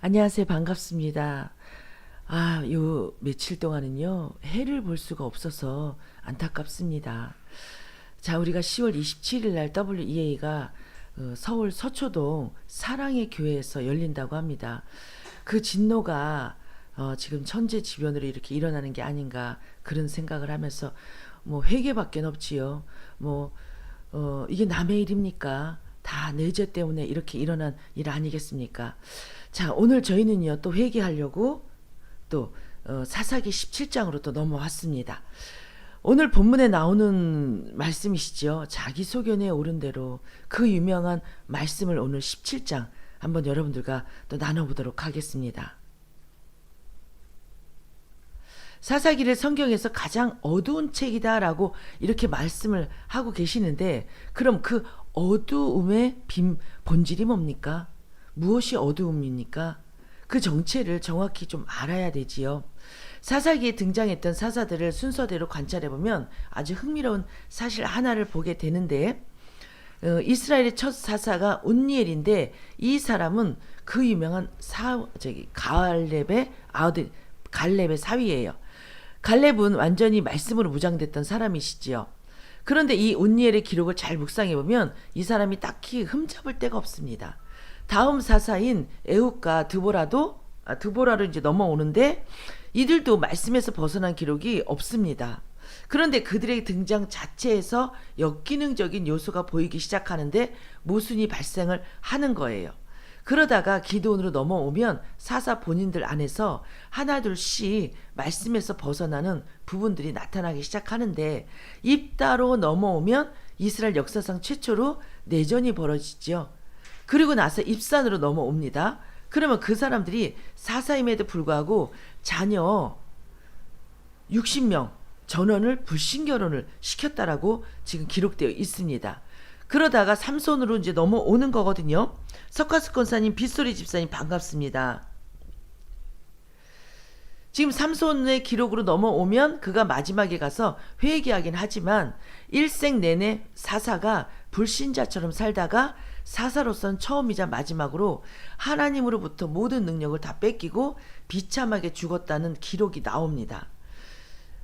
안녕하세요. 반갑습니다. 아, 요 며칠 동안은요, 해를 볼 수가 없어서 안타깝습니다. 자, 우리가 10월 27일 날 WEA가 어, 서울 서초동 사랑의 교회에서 열린다고 합니다. 그 진노가 어, 지금 천재지변으로 이렇게 일어나는 게 아닌가 그런 생각을 하면서 뭐 회개밖에 없지요. 뭐 어, 이게 남의 일입니까? 다내죄 때문에 이렇게 일어난 일 아니겠습니까? 자, 오늘 저희는요, 또 회개하려고 또 어, 사사기 17장으로 또 넘어왔습니다. 오늘 본문에 나오는 말씀이시죠. 자기 소견에 오른 대로 그 유명한 말씀을 오늘 17장 한번 여러분들과 또 나눠보도록 하겠습니다. 사사기를 성경에서 가장 어두운 책이다라고 이렇게 말씀을 하고 계시는데 그럼 그 어두움의 빔 본질이 뭡니까? 무엇이 어두움입니까? 그 정체를 정확히 좀 알아야 되지요. 사사기에 등장했던 사사들을 순서대로 관찰해 보면 아주 흥미로운 사실 하나를 보게 되는데 어, 이스라엘의 첫 사사가 운니엘인데 이 사람은 그 유명한 사 저기 갈렙의 아들 갈렙의 사위예요. 갈렙은 완전히 말씀으로 무장됐던 사람이시지요. 그런데 이 운니엘의 기록을 잘 묵상해 보면 이 사람이 딱히 흠잡을 데가 없습니다. 다음 사사인 에욱과 드보라도 아, 드보라로 이제 넘어오는데 이들도 말씀에서 벗어난 기록이 없습니다. 그런데 그들의 등장 자체에서 역기능적인 요소가 보이기 시작하는데 모순이 발생을 하는 거예요. 그러다가 기도원으로 넘어오면 사사 본인들 안에서 하나둘씩 말씀에서 벗어나는 부분들이 나타나기 시작하는데 입다로 넘어오면 이스라엘 역사상 최초로 내전이 벌어지죠. 그리고 나서 입산으로 넘어옵니다. 그러면 그 사람들이 사사임에도 불구하고 자녀 60명 전원을 불신 결혼을 시켰다라고 지금 기록되어 있습니다. 그러다가 삼손으로 이제 넘어오는 거거든요. 석가스 권사님, 빗소리 집사님 반갑습니다. 지금 삼손의 기록으로 넘어오면 그가 마지막에 가서 회개하긴 하지만 일생 내내 사사가 불신자처럼 살다가 사사로선 처음이자 마지막으로 하나님으로부터 모든 능력을 다 뺏기고 비참하게 죽었다는 기록이 나옵니다.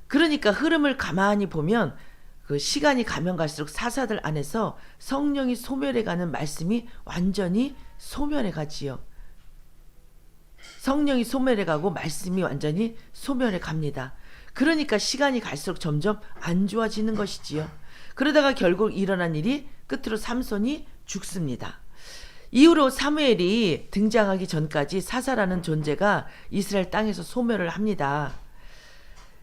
그러니까 흐름을 가만히 보면 그 시간이 가면 갈수록 사사들 안에서 성령이 소멸해 가는 말씀이 완전히 소멸해 가지요. 성령이 소멸해 가고 말씀이 완전히 소멸해 갑니다. 그러니까 시간이 갈수록 점점 안 좋아지는 것이지요. 그러다가 결국 일어난 일이 끝으로 삼손이 죽습니다. 이후로 사무엘이 등장하기 전까지 사사라는 존재가 이스라엘 땅에서 소멸을 합니다.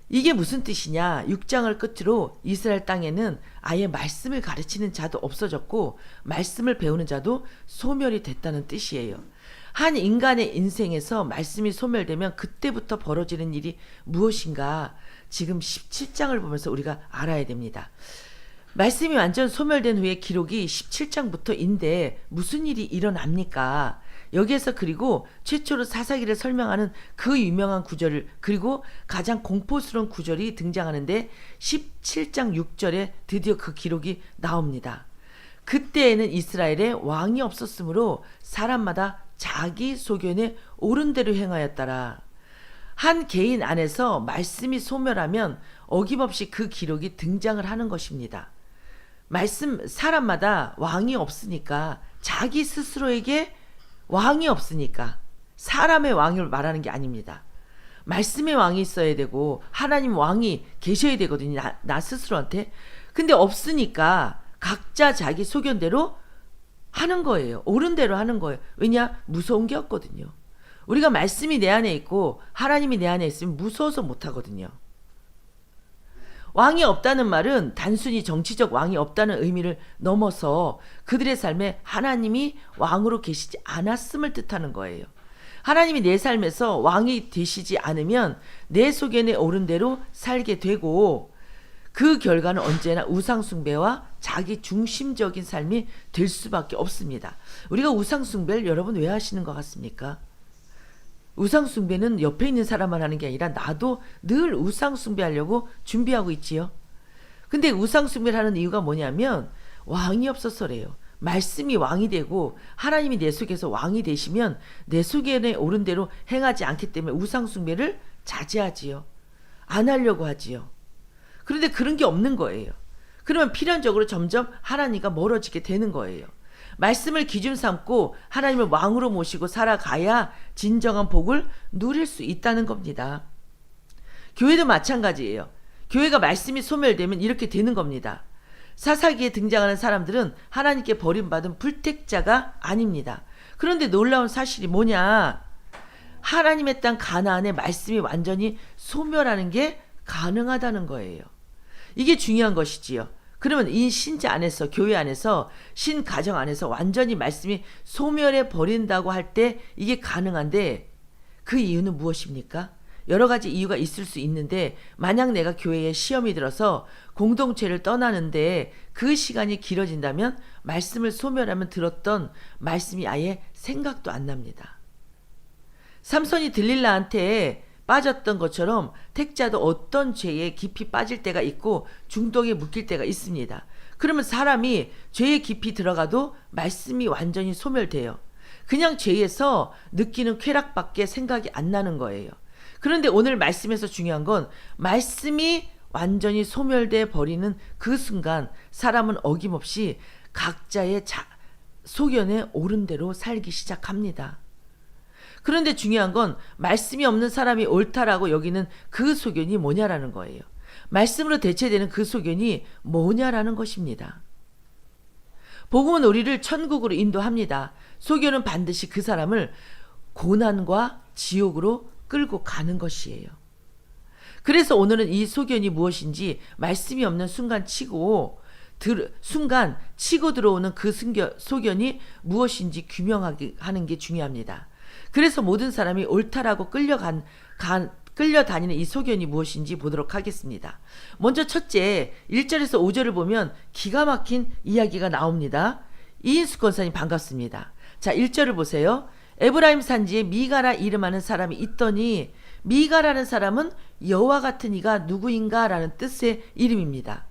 이게 무슨 뜻이냐? 6장을 끝으로 이스라엘 땅에는 아예 말씀을 가르치는 자도 없어졌고 말씀을 배우는 자도 소멸이 됐다는 뜻이에요. 한 인간의 인생에서 말씀이 소멸되면 그때부터 벌어지는 일이 무엇인가 지금 17장을 보면서 우리가 알아야 됩니다. 말씀이 완전 소멸된 후에 기록이 17장부터인데 무슨 일이 일어납니까? 여기에서 그리고 최초로 사사기를 설명하는 그 유명한 구절을 그리고 가장 공포스러운 구절이 등장하는데 17장 6절에 드디어 그 기록이 나옵니다. 그때에는 이스라엘에 왕이 없었으므로 사람마다 자기 소견에 옳은 대로 행하였더라. 한 개인 안에서 말씀이 소멸하면 어김없이 그 기록이 등장을 하는 것입니다. 말씀 사람마다 왕이 없으니까 자기 스스로에게 왕이 없으니까 사람의 왕을 말하는 게 아닙니다. 말씀의 왕이 있어야 되고 하나님 왕이 계셔야 되거든요. 나, 나 스스로한테. 근데 없으니까 각자 자기 소견대로 하는 거예요. 옳은 대로 하는 거예요. 왜냐? 무서운 게 없거든요. 우리가 말씀이 내 안에 있고 하나님이 내 안에 있으면 무서워서 못 하거든요. 왕이 없다는 말은 단순히 정치적 왕이 없다는 의미를 넘어서 그들의 삶에 하나님이 왕으로 계시지 않았음을 뜻하는 거예요. 하나님이 내 삶에서 왕이 되시지 않으면 내 소견에 옳은 대로 살게 되고 그 결과는 언제나 우상숭배와 자기 중심적인 삶이 될 수밖에 없습니다. 우리가 우상숭배를 여러분 왜 하시는 것 같습니까? 우상숭배는 옆에 있는 사람만 하는 게 아니라 나도 늘 우상숭배하려고 준비하고 있지요. 근데 우상숭배를 하는 이유가 뭐냐면 왕이 없어서래요. 말씀이 왕이 되고 하나님이 내 속에서 왕이 되시면 내 속에 오른 대로 행하지 않기 때문에 우상 숭배를 자제하지요. 안 하려고 하지요. 그런데 그런 게 없는 거예요. 그러면 필연적으로 점점 하나님과 멀어지게 되는 거예요. 말씀을 기준 삼고 하나님을 왕으로 모시고 살아가야 진정한 복을 누릴 수 있다는 겁니다. 교회도 마찬가지예요. 교회가 말씀이 소멸되면 이렇게 되는 겁니다. 사사기에 등장하는 사람들은 하나님께 버림받은 불택자가 아닙니다. 그런데 놀라운 사실이 뭐냐? 하나님의 땅 가나안의 말씀이 완전히 소멸하는 게 가능하다는 거예요. 이게 중요한 것이지요. 그러면 이 신자 안에서 교회 안에서 신 가정 안에서 완전히 말씀이 소멸해 버린다고 할 때 이게 가능한데 그 이유는 무엇입니까? 여러 가지 이유가 있을 수 있는데 만약 내가 교회에 시험이 들어서 공동체를 떠나는데 그 시간이 길어진다면 말씀을 소멸하면 들었던 말씀이 아예 생각도 안 납니다. 삼손이 들릴라한테 빠졌던 것처럼 택자도 어떤 죄에 깊이 빠질 때가 있고 중독에 묶일 때가 있습니다. 그러면 사람이 죄에 깊이 들어가도 말씀이 완전히 소멸돼요. 그냥 죄에서 느끼는 쾌락밖에 생각이 안 나는 거예요. 그런데 오늘 말씀에서 중요한 건 말씀이 완전히 소멸돼 버리는 그 순간 사람은 어김없이 각자의 자, 소견에 옳은 대로 살기 시작합니다. 그런데 중요한 건 말씀이 없는 사람이 옳다라고 여기는 그 소견이 뭐냐라는 거예요. 말씀으로 대체되는 그 소견이 뭐냐라는 것입니다. 복음은 우리를 천국으로 인도합니다. 소견은 반드시 그 사람을 고난과 지옥으로 끌고 가는 것이에요. 그래서 오늘은 이 소견이 무엇인지 말씀이 없는 순간 치고 들, 순간 치고 들어오는 그 순겨, 소견이 무엇인지 규명하게 하는 게 중요합니다. 그래서 모든 사람이 옳다라고 끌려간 간, 끌려다니는 이 소견이 무엇인지 보도록 하겠습니다. 먼저 첫째, 1절에서 5절을 보면 기가 막힌 이야기가 나옵니다. 이인수 권사님 반갑습니다. 자, 1절을 보세요. 에브라임 산지에 미가라 이름하는 사람이 있더니 미가라는 사람은 여호와 같은 이가 누구인가라는 뜻의 이름입니다.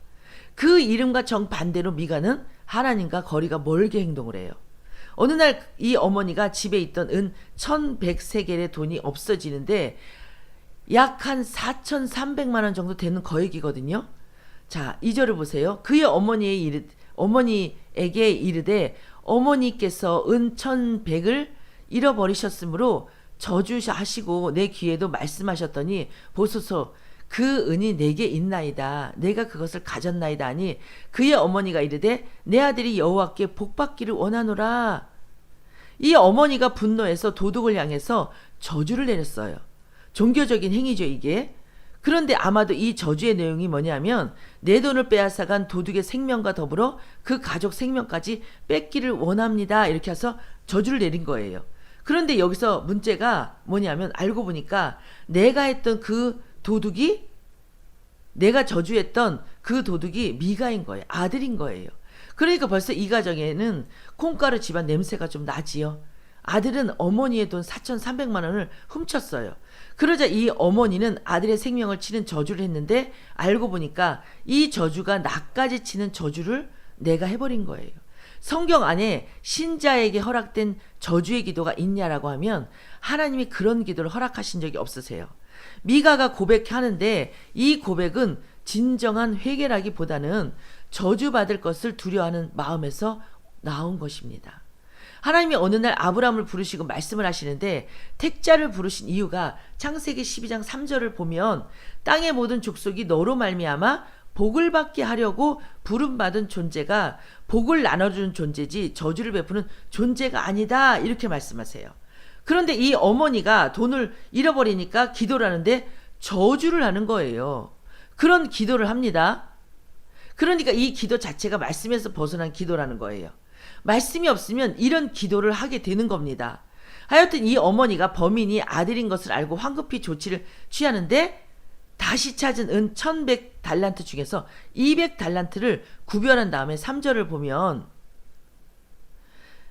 그 이름과 정반대로 미가는 하나님과 거리가 멀게 행동을 해요. 어느 날 이 어머니가 집에 있던 은 1100세겔의 돈이 없어지는데 약 한 4,300만 원 정도 되는 거액이거든요. 자, 2절을 보세요. 그의 어머니의 이르, 어머니에게 이르되 어머니께서 은 1100을 잃어버리셨으므로 저주하시고 내 귀에도 말씀하셨더니 보소서 그 은이 내게 있나이다. 내가 그것을 가졌나이다 하니 그의 어머니가 이르되 내 아들이 여호와께 복받기를 원하노라. 이 어머니가 분노해서 도둑을 향해서 저주를 내렸어요. 종교적인 행위죠, 이게. 그런데 아마도 이 저주의 내용이 뭐냐면 내 돈을 빼앗아간 도둑의 생명과 더불어 그 가족 생명까지 뺏기를 원합니다. 이렇게 해서 저주를 내린 거예요. 그런데 여기서 문제가 뭐냐면 알고 보니까 내가 했던 그 도둑이 내가 저주했던 그 도둑이 미가인 거예요. 아들인 거예요. 그러니까 벌써 이 가정에는 콩가루 집안 냄새가 좀 나지요. 아들은 어머니의 돈 4,300만 원을 훔쳤어요. 그러자 이 어머니는 아들의 생명을 치는 저주를 했는데 알고 보니까 이 저주가 나까지 치는 저주를 내가 해버린 거예요. 성경 안에 신자에게 허락된 저주의 기도가 있냐라고 하면 하나님이 그런 기도를 허락하신 적이 없으세요. 미가가 고백하는데 이 고백은 진정한 회개라기보다는 저주받을 것을 두려워하는 마음에서 나온 것입니다. 하나님이 어느 날 아브라함을 부르시고 말씀을 하시는데 택자를 부르신 이유가 창세기 12장 3절을 보면 땅의 모든 족속이 너로 말미암아 복을 받게 하려고 부름 받은 존재가 복을 나눠주는 존재지 저주를 베푸는 존재가 아니다 이렇게 말씀하세요. 그런데 이 어머니가 돈을 잃어버리니까 기도를 하는데 저주를 하는 거예요. 그런 기도를 합니다. 그러니까 이 기도 자체가 말씀에서 벗어난 기도라는 거예요. 말씀이 없으면 이런 기도를 하게 되는 겁니다. 하여튼 이 어머니가 범인이 아들인 것을 알고 황급히 조치를 취하는데 다시 찾은 은 1100 달란트 중에서 200 달란트를 구별한 다음에 3절을 보면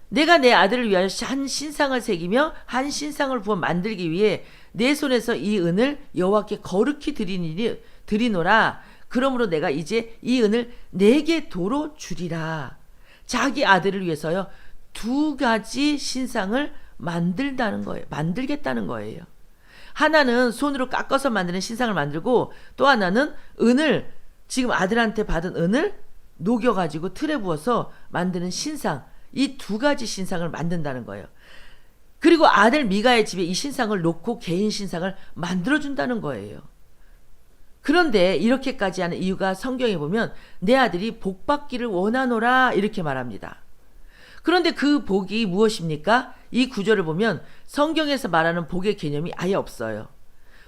내가 내 아들을 위하여 한 신상을 새기며 한 신상을 부어 만들기 위해 내 손에서 이 은을 여호와께 거룩히 드리니 드리노라. 그러므로 내가 이제 이 은을 내게 도로 주리라. 자기 아들을 위해서요. 두 가지 신상을 만들다는 거예요. 만들겠다는 거예요. 하나는 손으로 깎아서 만드는 신상을 만들고 또 하나는 은을 지금 아들한테 받은 은을 녹여가지고 틀에 부어서 만드는 신상 이 두 가지 신상을 만든다는 거예요. 그리고 아들 미가의 집에 이 신상을 놓고 개인 신상을 만들어준다는 거예요. 그런데 이렇게까지 하는 이유가 성경에 보면 내 아들이 복 받기를 원하노라 이렇게 말합니다. 그런데 그 복이 무엇입니까? 이 구절을 보면 성경에서 말하는 복의 개념이 아예 없어요.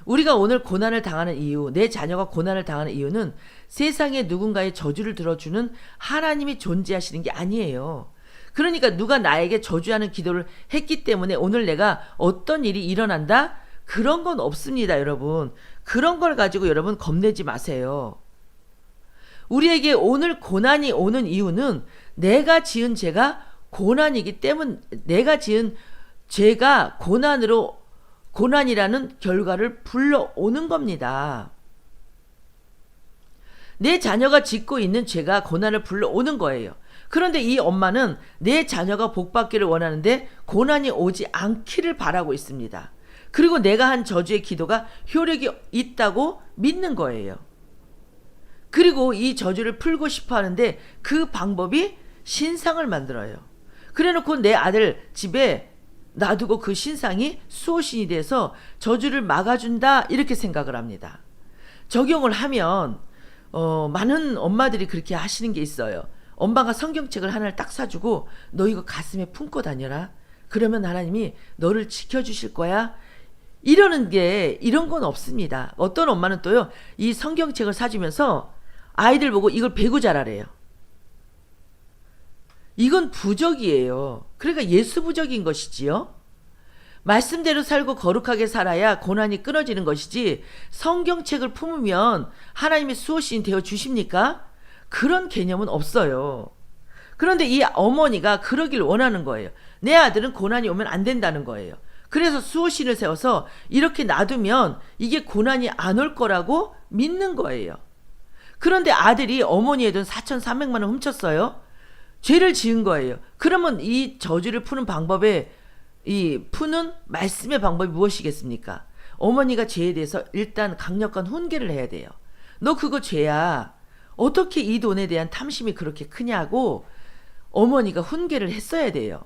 우리가 오늘 고난을 당하는 이유, 내 자녀가 고난을 당하는 이유는 세상에 누군가의 저주를 들어주는 하나님이 존재하시는 게 아니에요. 그러니까 누가 나에게 저주하는 기도를 했기 때문에 오늘 내가 어떤 일이 일어난다? 그런 건 없습니다, 여러분. 그런 걸 가지고 여러분 겁내지 마세요. 우리에게 오늘 고난이 오는 이유는 내가 지은 죄가 고난이기 때문 내가 지은 죄가 고난으로 고난이라는 결과를 불러오는 겁니다. 내 자녀가 짓고 있는 죄가 고난을 불러오는 거예요. 그런데 이 엄마는 내 자녀가 복받기를 원하는데 고난이 오지 않기를 바라고 있습니다. 그리고 내가 한 저주의 기도가 효력이 있다고 믿는 거예요. 그리고 이 저주를 풀고 싶어 하는데 그 방법이 신상을 만들어요. 그래 놓고 내 아들 집에 놔두고 그 신상이 수호신이 돼서 저주를 막아준다 이렇게 생각을 합니다. 적용을 하면 어, 많은 엄마들이 그렇게 하시는 게 있어요. 엄마가 성경책을 하나를 딱 사주고 너 이거 가슴에 품고 다녀라. 그러면 하나님이 너를 지켜주실 거야. 이러는 게 이런 건 없습니다. 어떤 엄마는 또요 이 성경책을 사주면서 아이들 보고 이걸 배고 자라래요. 이건 부적이에요. 그러니까 예수 부적인 것이지요. 말씀대로 살고 거룩하게 살아야 고난이 끊어지는 것이지 성경책을 품으면 하나님의 수호신 되어 주십니까? 그런 개념은 없어요. 그런데 이 어머니가 그러길 원하는 거예요. 내 아들은 고난이 오면 안 된다는 거예요. 그래서 수호신을 세워서 이렇게 놔두면 이게 고난이 안 올 거라고 믿는 거예요. 그런데 아들이 어머니의 돈 4,300만 원 훔쳤어요. 죄를 지은 거예요. 그러면 이 저주를 푸는 방법에 이 푸는 말씀의 방법이 무엇이겠습니까? 어머니가 죄에 대해서 일단 강력한 훈계를 해야 돼요. 너 그거 죄야. 어떻게 이 돈에 대한 탐심이 그렇게 크냐고 어머니가 훈계를 했어야 돼요.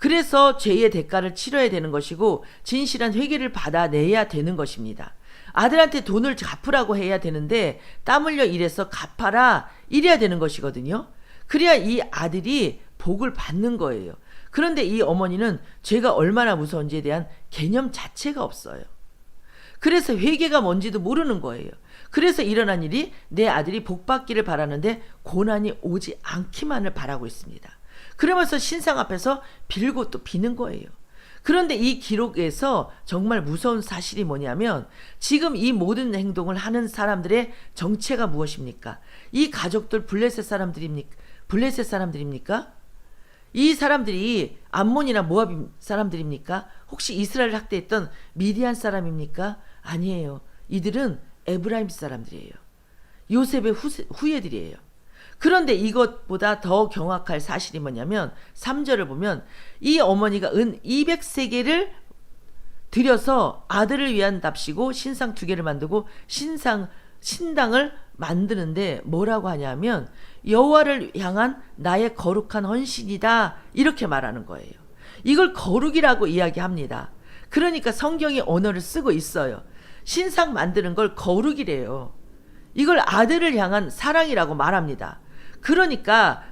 그래서 죄의 대가를 치러야 되는 것이고 진실한 회개를 받아내야 되는 것입니다. 아들한테 돈을 갚으라고 해야 되는데 땀 흘려 일해서 갚아라 이래야 되는 것이거든요. 그래야 이 아들이 복을 받는 거예요. 그런데 이 어머니는 죄가 얼마나 무서운지에 대한 개념 자체가 없어요. 그래서 회개가 뭔지도 모르는 거예요. 그래서 일어난 일이 내 아들이 복 받기를 바라는데 고난이 오지 않기만을 바라고 있습니다. 그러면서 신상 앞에서 빌고 또 비는 거예요. 그런데 이 기록에서 정말 무서운 사실이 뭐냐면 지금 이 모든 행동을 하는 사람들의 정체가 무엇입니까? 이 가족들 블레셋 사람들입니까? 블레셋 사람들입니까? 이 사람들이 암몬이나 모압 사람들입니까? 혹시 이스라엘 학대했던 미디안 사람입니까? 아니에요. 이들은 에브라임 사람들이에요. 요셉의 후세, 후예들이에요. 그런데 이것보다 더 경악할 사실이 뭐냐면 3절을 보면 이 어머니가 은 200세계를 들여서 아들을 위한 답시고 신상 두 개를 만들고 신상 신당을 만드는데 뭐라고 하냐면 여호와를 향한 나의 거룩한 헌신이다 이렇게 말하는 거예요. 이걸 거룩이라고 이야기합니다. 그러니까 성경이 언어를 쓰고 있어요. 신상 만드는 걸 거룩이래요. 이걸 아들을 향한 사랑이라고 말합니다. 그러니까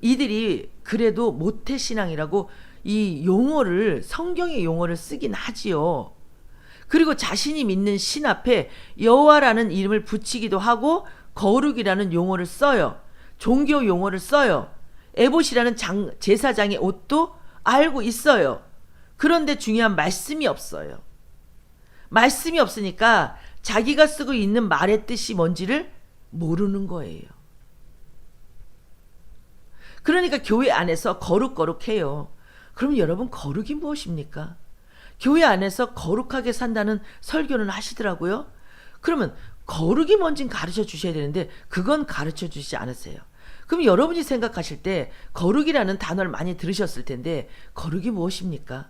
이들이 그래도 모태 신앙이라고 이 용어를 성경의 용어를 쓰긴 하지요. 그리고 자신이 믿는 신 앞에 여호와라는 이름을 붙이기도 하고 거룩이라는 용어를 써요. 종교 용어를 써요. 에봇이라는 장, 제사장의 옷도 알고 있어요. 그런데 중요한 말씀이 없어요. 말씀이 없으니까 자기가 쓰고 있는 말의 뜻이 뭔지를 모르는 거예요. 그러니까 교회 안에서 거룩거룩해요. 그럼 여러분 거룩이 무엇입니까? 교회 안에서 거룩하게 산다는 설교는 하시더라고요. 그러면 거룩이 뭔진 가르쳐 주셔야 되는데 그건 가르쳐 주시지 않으세요. 그럼 여러분이 생각하실 때 거룩이라는 단어를 많이 들으셨을 텐데 거룩이 무엇입니까?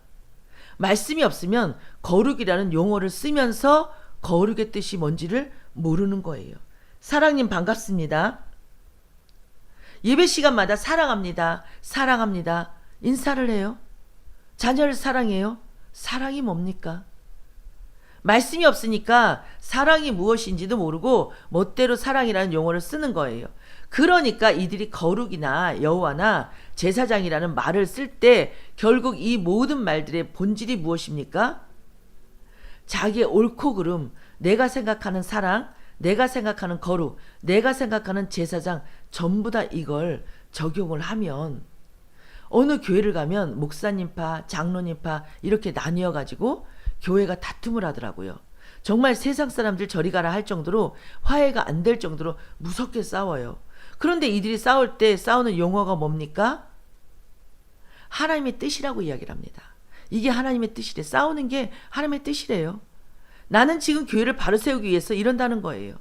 말씀이 없으면 거룩이라는 용어를 쓰면서 거룩의 뜻이 뭔지를 모르는 거예요. 사랑님 반갑습니다. 예배 시간마다 사랑합니다. 사랑합니다. 인사를 해요. 자녀를 사랑해요. 사랑이 뭡니까? 말씀이 없으니까 사랑이 무엇인지도 모르고 멋대로 사랑이라는 용어를 쓰는 거예요. 그러니까 이들이 거룩이나 여호와나 제사장이라는 말을 쓸 때 결국 이 모든 말들의 본질이 무엇입니까? 자기의 옳고 그름, 내가 생각하는 사랑, 내가 생각하는 거룩, 내가 생각하는 제사장 전부 다 이걸 적용을 하면 어느 교회를 가면 목사님파, 장로님파 이렇게 나뉘어 가지고 교회가 다툼을 하더라고요. 정말 세상 사람들 저리 가라 할 정도로 화해가 안 될 정도로 무섭게 싸워요. 그런데 이들이 싸울 때 싸우는 용어가 뭡니까? 하나님의 뜻이라고 이야기를 합니다. 이게 하나님의 뜻이래. 싸우는 게 하나님의 뜻이래요. 나는 지금 교회를 바로 세우기 위해서 이런다는 거예요.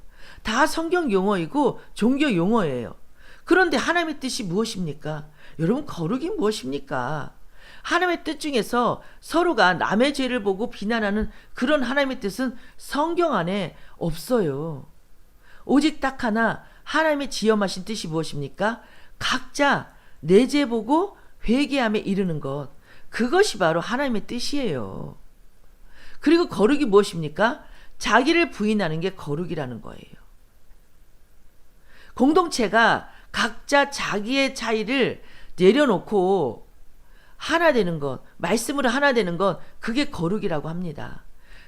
다 성경 용어이고 종교 용어예요. 그런데 하나님의 뜻이 무엇입니까? 여러분, 거룩이 무엇입니까? 하나님의 뜻 중에서 서로가 남의 죄를 보고 비난하는 그런 하나님의 뜻은 성경 안에 없어요. 오직 딱 하나 하나님의 지엄하신 뜻이 무엇입니까? 각자 내 죄 보고 회개함에 이르는 것. 그것이 바로 하나님의 뜻이에요. 그리고 거룩이 무엇입니까? 자기를 부인하는 게 거룩이라는 거예요. 공동체가 각자 자기의 차이를 내려놓고 하나 되는 것, 말씀으로 하나 되는 것, 그게 거룩이라고 합니다.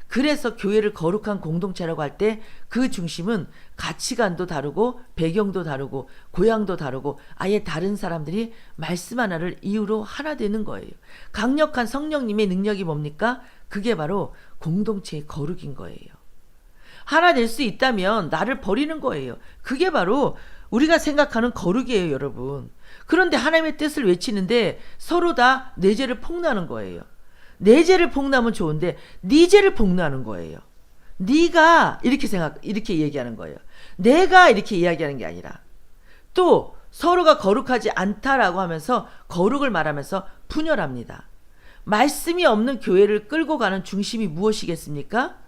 그래서 교회를 거룩한 공동체라고 할 때 그 중심은 가치관도 다르고 배경도 다르고 고향도 다르고 아예 다른 사람들이 말씀 하나를 이유로 하나 되는 거예요. 강력한 성령님의 능력이 뭡니까? 그게 바로 공동체의 거룩인 거예요. 하나 될 수 있다면 나를 버리는 거예요. 그게 바로 우리가 생각하는 거룩이에요, 여러분. 그런데 하나님의 뜻을 외치는데 서로 다 내 죄를 폭로하는 거예요. 내 죄를 폭로하면 좋은데 네 죄를 폭로하는 거예요. 네가 이렇게 생각 이렇게 얘기하는 거예요. 내가 이렇게 이야기하는 게 아니라 또 서로가 거룩하지 않다라고 하면서 거룩을 말하면서 분열합니다. 말씀이 없는 교회를 끌고 가는 중심이 무엇이겠습니까?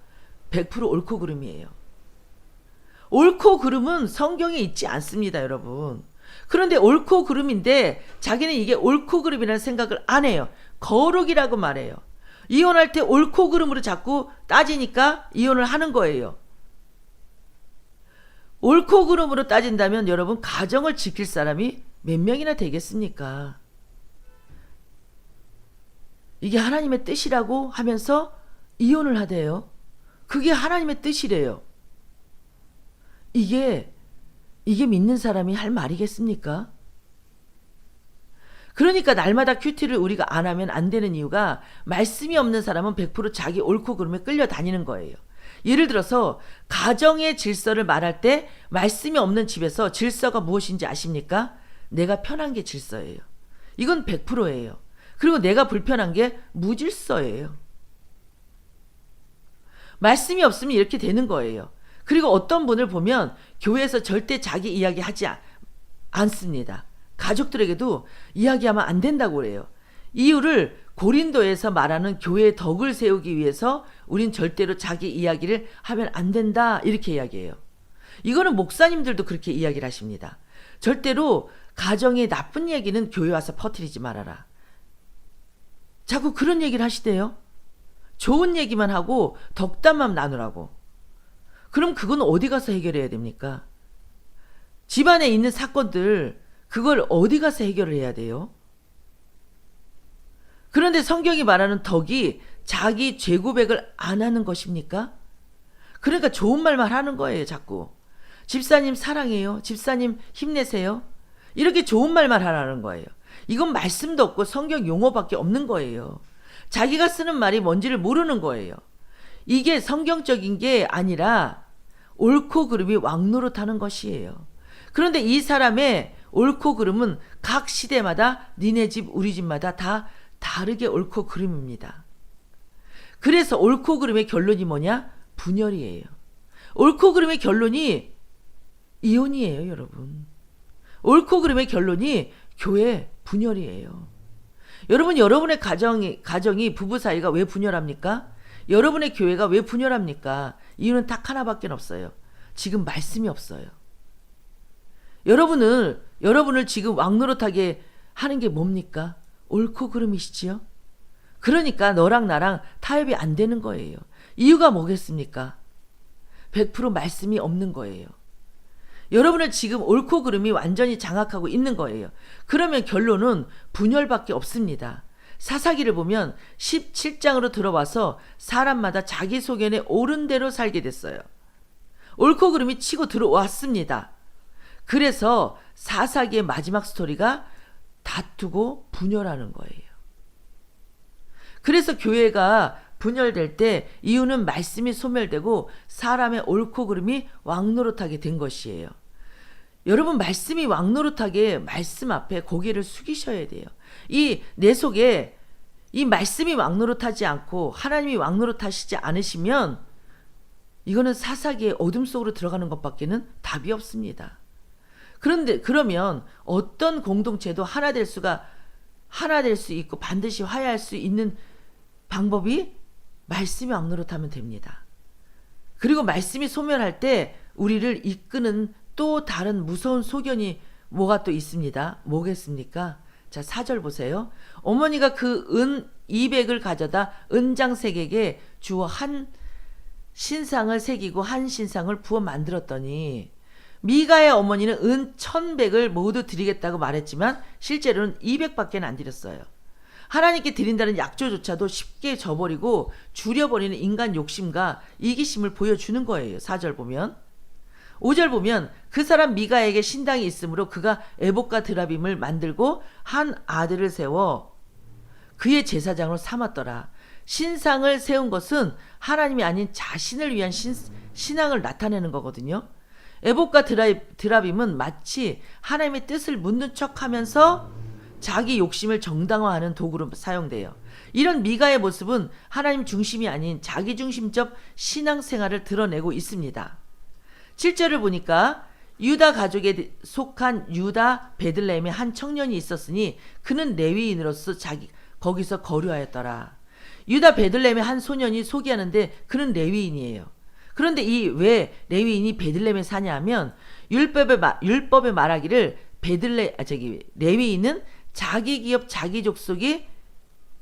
100% 옳고 그름이에요. 옳고 그름은 성경에 있지 않습니다, 여러분. 그런데 옳고 그름인데 자기는 이게 옳고 그름이라는 생각을 안 해요. 거룩이라고 말해요. 이혼할 때 옳고 그름으로 자꾸 따지니까 이혼을 하는 거예요. 옳고 그름으로 따진다면 여러분 가정을 지킬 사람이 몇 명이나 되겠습니까? 이게 하나님의 뜻이라고 하면서 이혼을 하대요. 그게 하나님의 뜻이래요. 이게 이게 믿는 사람이 할 말이겠습니까? 그러니까 날마다 큐티를 우리가 안 하면 안 되는 이유가 말씀이 없는 사람은 100% 자기 옳고 그름에 끌려 다니는 거예요. 예를 들어서 가정의 질서를 말할 때 말씀이 없는 집에서 질서가 무엇인지 아십니까? 내가 편한 게 질서예요. 이건 100%예요. 그리고 내가 불편한 게 무질서예요. 말씀이 없으면 이렇게 되는 거예요. 그리고 어떤 분을 보면 교회에서 절대 자기 이야기 하지 않습니다. 가족들에게도 이야기하면 안 된다고 그래요. 이유를 고린도에서 말하는 교회의 덕을 세우기 위해서 우린 절대로 자기 이야기를 하면 안 된다. 이렇게 이야기해요. 이거는 목사님들도 그렇게 이야기를 하십니다. 절대로 가정의 나쁜 얘기는 교회 와서 퍼뜨리지 말아라. 자꾸 그런 얘기를 하시대요. 좋은 얘기만 하고 덕담만 나누라고. 그럼 그건 어디 가서 해결해야 됩니까? 집안에 있는 사건들 그걸 어디 가서 해결을 해야 돼요? 그런데 성경이 말하는 덕이 자기 죄 고백을 안 하는 것입니까? 그러니까 좋은 말만 하는 거예요, 자꾸. 집사님 사랑해요. 집사님 힘내세요. 이렇게 좋은 말만 하라는 거예요. 이건 말씀도 없고 성경 용어밖에 없는 거예요. 자기가 쓰는 말이 뭔지를 모르는 거예요. 이게 성경적인 게 아니라 옳고 그름이 왕노릇하는 것이에요. 그런데 이 사람의 옳고 그름은 각 시대마다 니네 집 우리 집마다 다 다르게 옳고 그름입니다. 그래서 옳고 그름의 결론이 뭐냐? 분열이에요. 옳고 그름의 결론이 이혼이에요, 여러분. 옳고 그름의 결론이 교회 분열이에요. 여러분 여러분의 가정이 가정이 부부 사이가 왜 분열합니까? 여러분의 교회가 왜 분열합니까? 이유는 딱 하나밖에 없어요. 지금 말씀이 없어요. 여러분을 여러분을 지금 왕노릇하게 하는 게 뭡니까? 옳고 그름이시지요? 그러니까 너랑 나랑 타협이 안 되는 거예요. 이유가 뭐겠습니까? 100% 말씀이 없는 거예요. 여러분을 지금 옳고 그름이 완전히 장악하고 있는 거예요. 그러면 결론은 분열밖에 없습니다. 사사기를 보면 17장으로 들어와서 사람마다 자기 소견에 옳은 대로 살게 됐어요. 옳고 그름이 치고 들어왔습니다. 그래서 사사기의 마지막 스토리가 다투고 분열하는 거예요. 그래서 교회가 분열될 때 이유는 말씀이 소멸되고 사람의 옳고 그름이 왕노릇하게 된 것이에요. 여러분 말씀이 왕노릇하게 말씀 앞에 고개를 숙이셔야 돼요. 이 내 속에 이 말씀이 왕노릇하지 않고 하나님이 왕노릇하시지 않으시면 이거는 사사기의 어둠 속으로 들어가는 것밖에는 답이 없습니다. 그런데 그러면 어떤 공동체도 하나 될 수가 하나 될 수 있고 반드시 화해할 수 있는 방법이 말씀이 왕노릇하면 됩니다. 그리고 말씀이 소멸할 때 우리를 이끄는 또 다른 무서운 소견이 뭐가 또 있습니다. 뭐겠습니까? 자, 4절 보세요. 어머니가 그 은 200을 가져다 은장색에게 주어 한 신상을 새기고 한 신상을 부어 만들었더니 미가의 어머니는 은 1100을 모두 드리겠다고 말했지만 실제로는 200밖에 안 드렸어요. 하나님께 드린다는 약조조차도 쉽게 저버리고 줄여버리는 인간 욕심과 이기심을 보여주는 거예요. 4절 보면. 5절 보면 그 사람 미가에게 신당이 있으므로 그가 에복과 드라빔을 만들고 한 아들을 세워 그의 제사장으로 삼았더라. 신상을 세운 것은 하나님이 아닌 자신을 위한 신, 신앙을 나타내는 거거든요. 에복과 드라이, 드라빔은 마치 하나님의 뜻을 묻는 척 하면서 자기 욕심을 정당화하는 도구로 사용돼요. 이런 미가의 모습은 하나님 중심이 아닌 자기 중심적 신앙생활을 드러내고 있습니다. 7절을 보니까 유다 가족에 속한 유다 베들레헴에 한 청년이 있었으니 그는 레위인으로서 자기 거기서 거류하였더라. 유다 베들레헴의 한 소년이 소개하는데 그는 레위인이에요. 그런데 이 왜 레위인이 베들레헴에 사냐하면 율법에 마, 율법에 말하기를 베들레 아 저기 레위인은 자기 기업 자기 족속이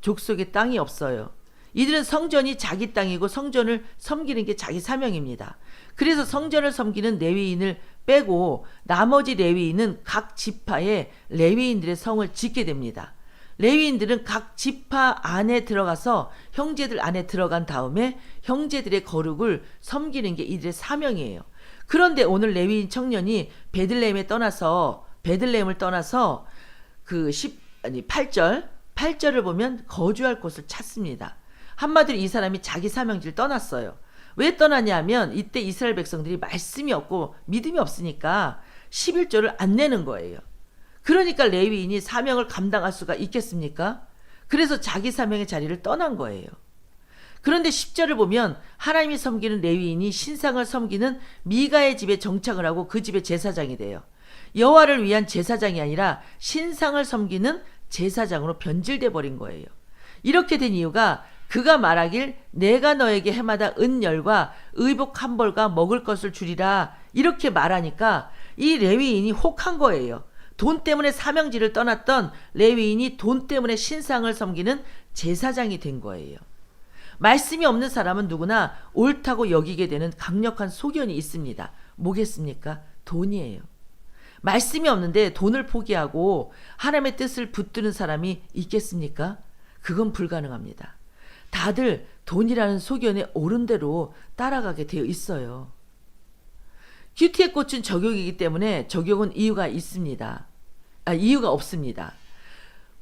족속의 땅이 없어요. 이들은 성전이 자기 땅이고 성전을 섬기는 게 자기 사명입니다. 그래서 성전을 섬기는 레위인을 빼고 나머지 레위인은 각 지파의 레위인들의 성을 짓게 됩니다. 레위인들은 각 지파 안에 들어가서 형제들 안에 들어간 다음에 형제들의 거룩을 섬기는 게 이들의 사명이에요. 그런데 오늘 레위인 청년이 베들레헴에 떠나서 베들레헴을 떠나서 그 10, 아니 8절 8절을 보면 거주할 곳을 찾습니다. 한마디로 이 사람이 자기 사명지를 떠났어요. 왜 떠나냐면 이때 이스라엘 백성들이 말씀이 없고 믿음이 없으니까 11조를 안 내는 거예요. 그러니까 레위인이 사명을 감당할 수가 있겠습니까? 그래서 자기 사명의 자리를 떠난 거예요. 그런데 10절을 보면 하나님이 섬기는 레위인이 신상을 섬기는 미가의 집에 정착을 하고 그 집의 제사장이 돼요. 여호와를 위한 제사장이 아니라 신상을 섬기는 제사장으로 변질돼 버린 거예요. 이렇게 된 이유가 그가 말하길 내가 너에게 해마다 은열과 의복 한 벌과 먹을 것을 주리라 이렇게 말하니까 이 레위인이 혹한 거예요. 돈 때문에 사명지를 떠났던 레위인이 돈 때문에 신상을 섬기는 제사장이 된 거예요. 말씀이 없는 사람은 누구나 옳다고 여기게 되는 강력한 소견이 있습니다. 뭐겠습니까? 돈이에요. 말씀이 없는데 돈을 포기하고 하나님의 뜻을 붙드는 사람이 있겠습니까? 그건 불가능합니다. 다들 돈이라는 소견에 옳은 대로 따라가게 되어 있어요. 큐티의 꽃은 적용이기 때문에 적용은 이유가 있습니다. 아, 이유가 없습니다.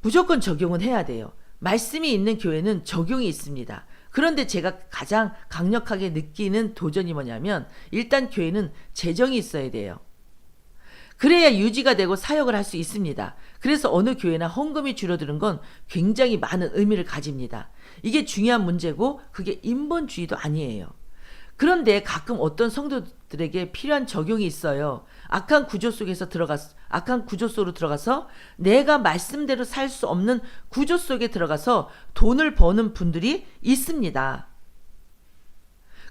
무조건 적용은 해야 돼요. 말씀이 있는 교회는 적용이 있습니다. 그런데 제가 가장 강력하게 느끼는 도전이 뭐냐면 일단 교회는 재정이 있어야 돼요. 그래야 유지가 되고 사역을 할 수 있습니다. 그래서 어느 교회나 헌금이 줄어드는 건 굉장히 많은 의미를 가집니다. 이게 중요한 문제고 그게 인본주의도 아니에요. 그런데 가끔 어떤 성도들에게 필요한 적용이 있어요. 악한 구조 속에서 들어갔, 악한 구조 속으로 들어가서 내가 말씀대로 살 수 없는 구조 속에 들어가서 돈을 버는 분들이 있습니다.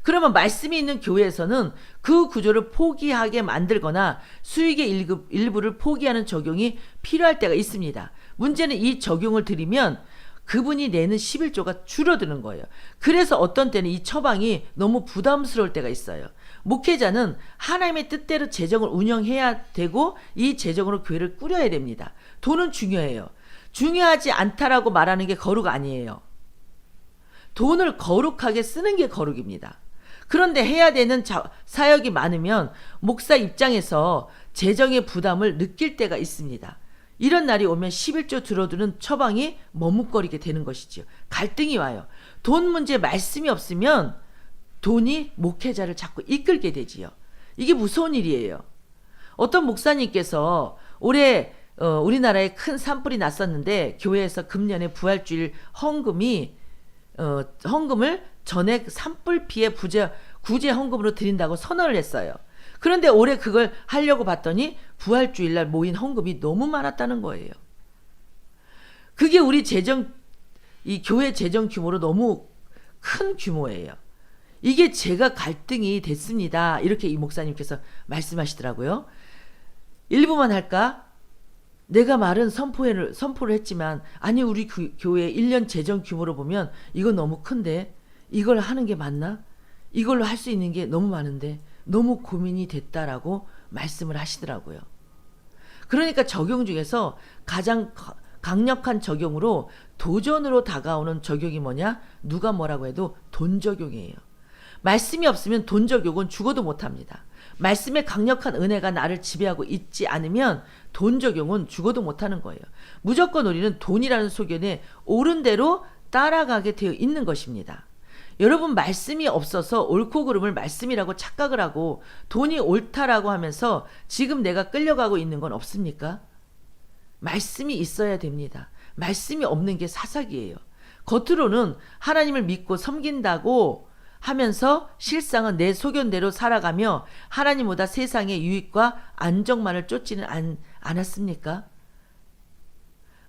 그러면 말씀이 있는 교회에서는 그 구조를 포기하게 만들거나 수익의 일부, 일부를 포기하는 적용이 필요할 때가 있습니다. 문제는 이 적용을 드리면 그분이 내는 11조가 줄어드는 거예요. 그래서 어떤 때는 이 처방이 너무 부담스러울 때가 있어요. 목회자는 하나님의 뜻대로 재정을 운영해야 되고 이 재정으로 교회를 꾸려야 됩니다. 돈은 중요해요. 중요하지 않다라고 말하는 게 거룩 아니에요. 돈을 거룩하게 쓰는 게 거룩입니다. 그런데 해야 되는 자, 사역이 많으면 목사 입장에서 재정의 부담을 느낄 때가 있습니다. 이런 날이 오면 11조 들어두는 처방이 머뭇거리게 되는 것이지요. 갈등이 와요. 돈 문제 말씀이 없으면 돈이 목회자를 자꾸 이끌게 되지요. 이게 무서운 일이에요. 어떤 목사님께서 올해 어, 우리나라에 큰 산불이 났었는데 교회에서 금년에 부활주일 헌금이 어, 헌금을 전액 산불 피해 부재 구제 헌금으로 드린다고 선언을 했어요. 그런데 올해 그걸 하려고 봤더니 부활주일날 모인 헌금이 너무 많았다는 거예요. 그게 우리 재정 이 교회 재정 규모로 너무 큰 규모예요. 이게 제가 갈등이 됐습니다. 이렇게 이 목사님께서 말씀하시더라고요. 일부만 할까? 내가 말은 선포를, 선포를 했지만, 아니, 우리 교, 교회 1년 재정 규모로 보면 이건 너무 큰데, 이걸 하는 게 맞나? 이걸로 할 수 있는 게 너무 많은데, 너무 고민이 됐다라고 말씀을 하시더라고요. 그러니까 적용 중에서 가장 가- 강력한 적용으로 도전으로 다가오는 적용이 뭐냐? 누가 뭐라고 해도 돈 적용이에요. 말씀이 없으면 돈 적용은 죽어도 못 합니다. 말씀의 강력한 은혜가 나를 지배하고 있지 않으면 돈 적용은 죽어도 못하는 거예요. 무조건 우리는 돈이라는 소견에 옳은 대로 따라가게 되어 있는 것입니다. 여러분 말씀이 없어서 옳고 그름을 말씀이라고 착각을 하고 돈이 옳다라고 하면서 지금 내가 끌려가고 있는 건 없습니까? 말씀이 있어야 됩니다. 말씀이 없는 게 사사기예요. 겉으로는 하나님을 믿고 섬긴다고 하면서 실상은 내 소견대로 살아가며 하나님보다 세상의 유익과 안정만을 쫓지는 않, 않았습니까?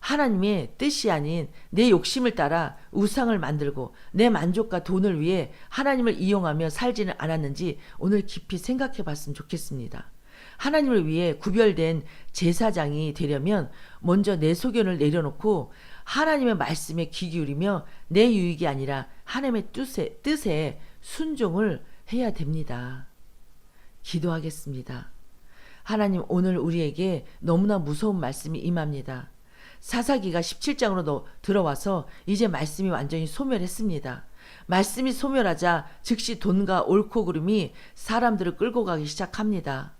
하나님의 뜻이 아닌 내 욕심을 따라 우상을 만들고 내 만족과 돈을 위해 하나님을 이용하며 살지는 않았는지 오늘 깊이 생각해 봤으면 좋겠습니다. 하나님을 위해 구별된 제사장이 되려면 먼저 내 소견을 내려놓고 하나님의 말씀에 귀 기울이며 내 유익이 아니라 하나님의 뜻에, 뜻에 순종을 해야 됩니다. 기도하겠습니다. 하나님 오늘 우리에게 너무나 무서운 말씀이 임합니다. 사사기가 17장으로 들어와서 이제 말씀이 완전히 소멸했습니다. 말씀이 소멸하자 즉시 돈과 옳고 그름이 사람들을 끌고 가기 시작합니다.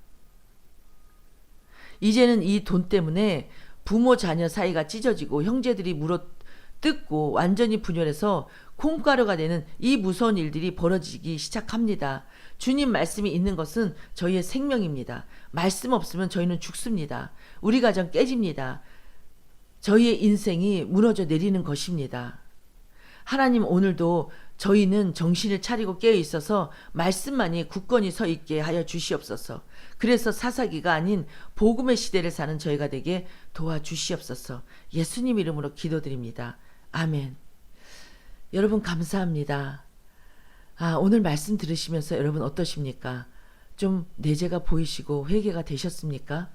이제는 이 돈 때문에 부모 자녀 사이가 찢어지고 형제들이 물어 뜯고 완전히 분열해서 콩가루가 되는 이 무서운 일들이 벌어지기 시작합니다. 주님 말씀이 있는 것은 저희의 생명입니다. 말씀 없으면 저희는 죽습니다. 우리 가정 깨집니다. 저희의 인생이 무너져 내리는 것입니다. 하나님 오늘도 저희는 정신을 차리고 깨어 있어서 말씀만이 굳건히 서 있게 하여 주시옵소서. 그래서 사사기가 아닌 복음의 시대를 사는 저희가 되게 도와주시옵소서. 예수님 이름으로 기도드립니다. 아멘. 여러분 감사합니다. 아, 오늘 말씀 들으시면서 여러분 어떠십니까? 좀 내재가 보이시고 회개가 되셨습니까?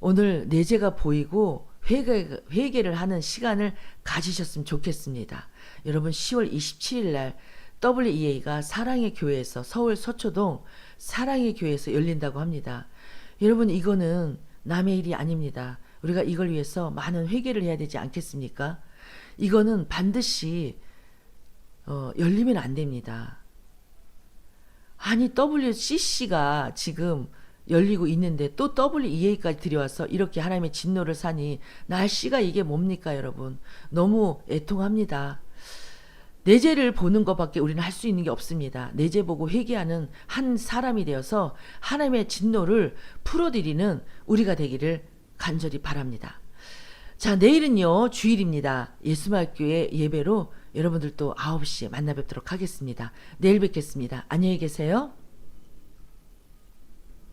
오늘 내재가 보이고 회개, 회개를 하는 시간을 가지셨으면 좋겠습니다. 여러분 10월 27일 날 WEA가 사랑의 교회에서 서울 서초동 사랑의 교회에서 열린다고 합니다. 여러분 이거는 남의 일이 아닙니다. 우리가 이걸 위해서 많은 회개를 해야 되지 않겠습니까? 이거는 반드시 어, 열리면 안 됩니다. 아니 WCC가 지금 열리고 있는데 또 WEA까지 들여와서 이렇게 하나님의 진노를 사니 날씨가 이게 뭡니까 여러분 너무 애통합니다. 내재를 보는 것밖에 우리는 할 수 있는 게 없습니다. 내재 보고 회개하는 한 사람이 되어서 하나님의 진노를 풀어드리는 우리가 되기를 간절히 바랍니다. 자, 내일은요, 주일입니다. 예수말교회 예배로 여러분들 또 9시에 만나 뵙도록 하겠습니다. 내일 뵙겠습니다. 안녕히 계세요.